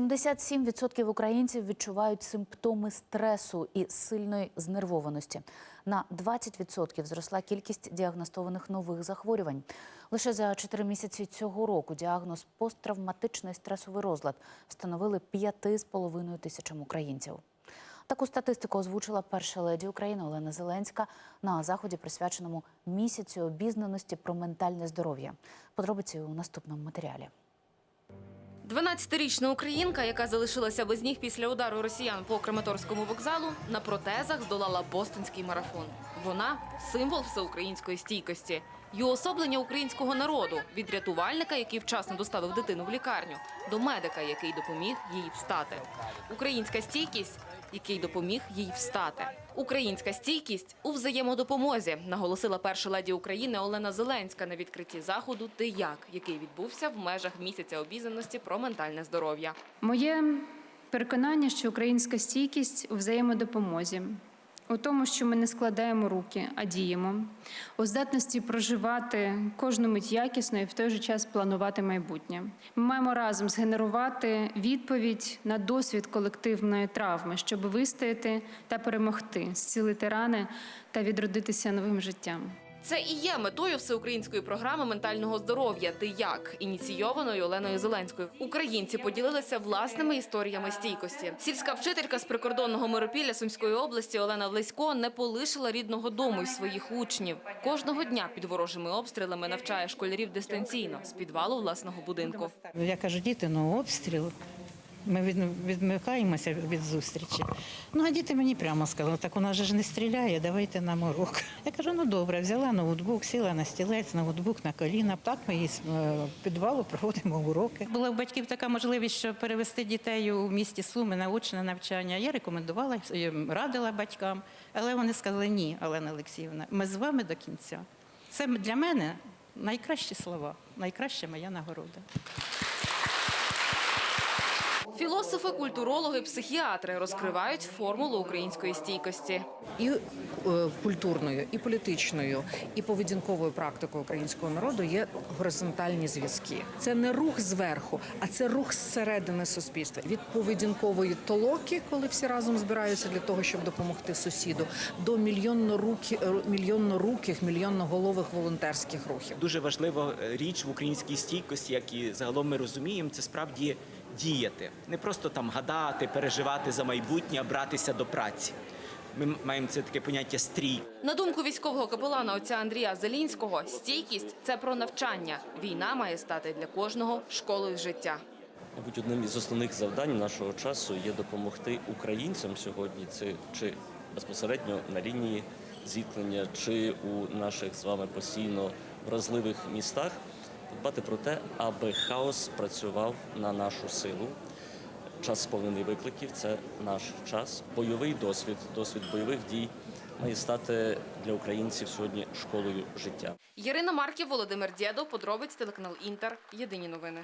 77% українців відчувають симптоми стресу і сильної знервованості. На 20% зросла кількість діагностованих нових захворювань. Лише за 4 місяці цього року діагноз посттравматичний стресовий розлад встановили 5,5 тисячам українців. Таку статистику озвучила перша леді України Олена Зеленська на заході, присвяченому місяцю обізнаності про ментальне здоров'я. Подробиці у наступному матеріалі. 12-річна українка, яка залишилася без ніг після удару росіян по Краматорському вокзалу, на протезах здолала бостонський марафон. Вона символ всеукраїнської стійкості і уособлення українського народу від рятувальника, який вчасно доставив дитину в лікарню, до медика, який допоміг їй встати. Українська стійкість, який допоміг їй встати. Українська стійкість у взаємодопомозі, наголосила перша леді України Олена Зеленська на відкритті заходу «Ти як», який відбувся в межах місяця обізнаності про ментальне здоров'я. Моє переконання, що українська стійкість у взаємодопомозі, у тому, що ми не складаємо руки, а діємо, у здатності проживати кожну мить якісно і в той же час планувати майбутнє. Ми маємо разом згенерувати відповідь на досвід колективної травми, щоб вистояти та перемогти, зцілити рани та відродитися новим життям. Це і є метою всеукраїнської програми ментального здоров'я «Ти як» ініційованої Оленою Зеленською. Українці поділилися власними історіями стійкості. Сільська вчителька з прикордонного миропілля Сумської області Олена Влесько не полишила рідного дому й своїх учнів. Кожного дня під ворожими обстрілами навчає школярів дистанційно з підвалу власного будинку. Я кажу, діти, ну обстріл. Ми відмикаємося від зустрічі. Ну, а діти мені прямо сказали, так нас ж не стріляє, давайте нам урок. Я кажу, ну добре, взяла ноутбук, сіла на стілець, ноутбук на коліна. Так ми із е, підвалу проводимо уроки. Була у батьків така можливість, що перевести дітей у місті Суми на очне навчання. Я рекомендувала, е, радила батькам, але вони сказали, ні, Олена Олексіївна, ми з вами до кінця. Це для мене найкращі слова, найкраща моя нагорода. Філософи, культурологи, психіатри розкривають формулу української стійкості. і е, культурною, і політичною, і поведінковою практикою українського народу є горизонтальні зв'язки. Це не рух зверху, а це рух зсередини суспільства від поведінкової толоки, коли всі разом збираються для того, щоб допомогти сусіду, до мільйонноруких, мільйонноруких, мільйонноголових волонтерських рухів. Дуже важлива е, річ в українській стійкості, як і загалом ми розуміємо, це справді діяти, не просто там гадати, переживати за майбутнє, а братися до праці. Ми маємо це таке поняття стрій. На думку військового капелана отця Андрія Зелінського, стійкість це про навчання. Війна має стати для кожного школою життя. Мабуть, одним із основних завдань нашого часу є допомогти українцям сьогодні, це чи безпосередньо на лінії зіткнення, чи у наших з вами постійно вразливих містах, подбати про те, аби хаос працював на нашу силу. Час сповнений викликів це наш час. Бойовий досвід, досвід бойових дій має стати для українців сьогодні школою життя. Ярина Марків, Володимир Дєдов, подробиць телеканал Інтер. Єдині новини.